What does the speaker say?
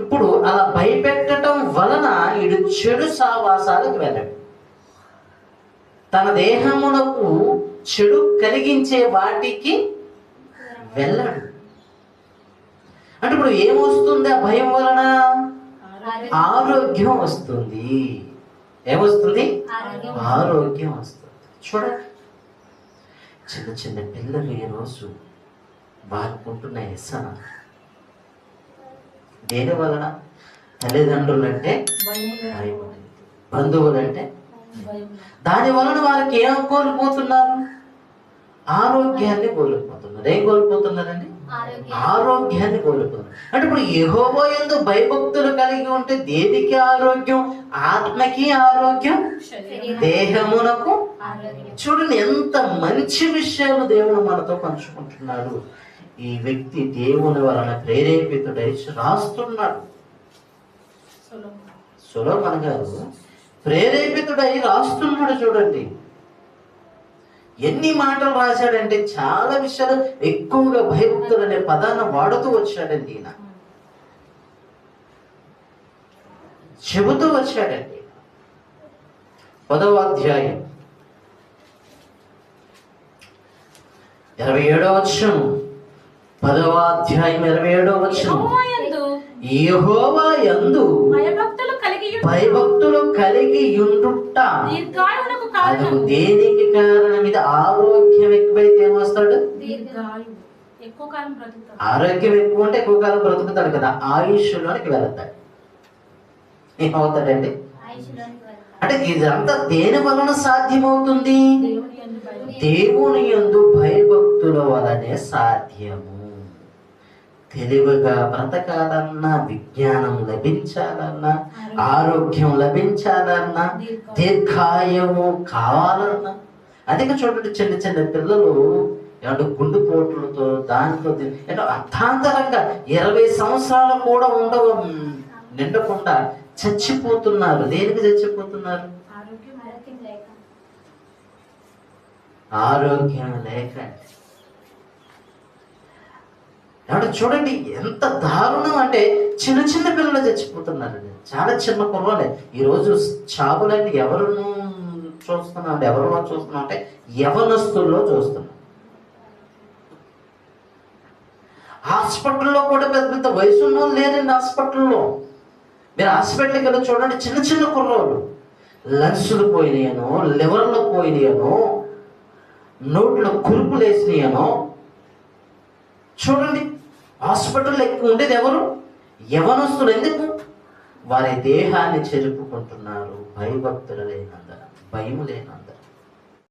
ఇప్పుడు అలా భయపెట్టడం వలన ఇడు చెడు సావాసాలకు వెళ్ళాడు. తన దేహమునకు చెడు కలిగించే వాటికి వెళ్ళాడు. అంటే ఇప్పుడు ఏమొస్తుంది ఆ భయం వలన? ఆరోగ్యం. వస్తుంది. ఏమొస్తుంది ఆరోగ్యం. వస్తుంది. చూడండి. చిన్న చిన్న పిల్లలు ఈరోజు బాగుంటున్న ఎసన దేని వలన తల్లిదండ్రులు అంటే. బంధువులు అంటే దాని వలన వారికి ఏం కోల్పోతున్నారు? ఆరోగ్యాన్ని కోల్పోతున్నారు. ఏం కోల్పోతున్నారండి? ఆరోగ్యం. ఆరోగ్యాన్ని కోల్పోతున్నారు. అంటే ఇప్పుడు యెహోవా యందు భయభక్తులు కలిగి ఉంటే దేనికి ఆరోగ్యం? ఆత్మకి ఆరోగ్యం? దేహమునకు. చూడండి ఎంత మంచి విషయాలు దేవుడు మనతో పంచుకుంటున్నాడు. ఈ వ్యక్తి దేవుని వలన ప్రేరేపితుడై రాస్తున్నాడు. సులోమన్ గారు ప్రేరేపితుడై రాస్తున్నాడు చూడండి. ఎన్ని మాటలు రాశాడంటే చాలా విషయాలు ఎక్కువగా భయభక్తులు అనే పదాన్ని వాడుతూ వచ్చాడండి ఈయన. చెబుతూ వచ్చాడండి. పదవ అధ్యాయం. ఇరవై ఏడో వచ్చం పదవ అధ్యాయం ఇరవై ఏడో వచ్చం యెహోవాయందు యెహోవా యందు భయభక్తులు కలిగి. భయభక్తులు కలిగి ఉండుట దేనికి కారణం? ఇది ఆరోగ్యం ఎక్కువైతే ఏమొస్తాడు? ఆరోగ్యం ఎక్కువ ఉంటే ఎక్కువ కాలం బ్రతుకుతాడు కదా. ఆయుష్లోనికి వెళతాడు. ఏమవుతాడండి. అంటే ఇదంతా దేని వలన సాధ్యమవుతుంది? దేవుని యందు భయభక్తుల వలనే సాధ్యము. తెలివిగా బ్రతకాలన్నా విజ్ఞానం లభించాలన్నా ఆరోగ్యం. లభించాలన్నా దీర్ఘాయము కావాలన్నా. అదే చూడండి చిన్న చిన్న పిల్లలు ఏమంటే గుండెపోట్లతో దాంతో దీ- ఏదో అర్థాంతరంగా ఇరవై సంవత్సరాలు కూడా ఉండవు. నిండకుండా చచ్చిపోతున్నారు. దేనికి చచ్చిపోతున్నారు? ఆరోగ్యం లేక. కాబట్టి చూడండి ఎంత దారుణం అంటే చిన్న చిన్న పిల్లలు చచ్చిపోతున్నారండి చాలా చిన్న కుర్రలే. ఈరోజు చావులని ఎవరిను చూస్తున్నాం అంటే ఎవరిలో చూస్తున్నాం అంటే యవనస్తుల్లో చూస్తున్నాం. హాస్పిటల్లో కూడా పెద్ద పెద్ద వయసు ఉన్న వాళ్ళు లేరండి హాస్పిటల్లో. మీరు హాస్పిటల్కి వెళ్ళి చూడండి చిన్న చిన్న కుర్రోళ్ళు. లంగ్స్లు పోయినాయనో లివర్లో పోయినాయనో నోట్లో కురుపులు వేసినాయనో చూడండి హాస్పిటల్లో ఎక్కువ ఉండేది ఎవరు? యవనస్తులు ఎందుకు? వారి దేహాన్ని చెరుపుకుంటున్నారు. భయభక్తులు లేనందర భయం లేనందర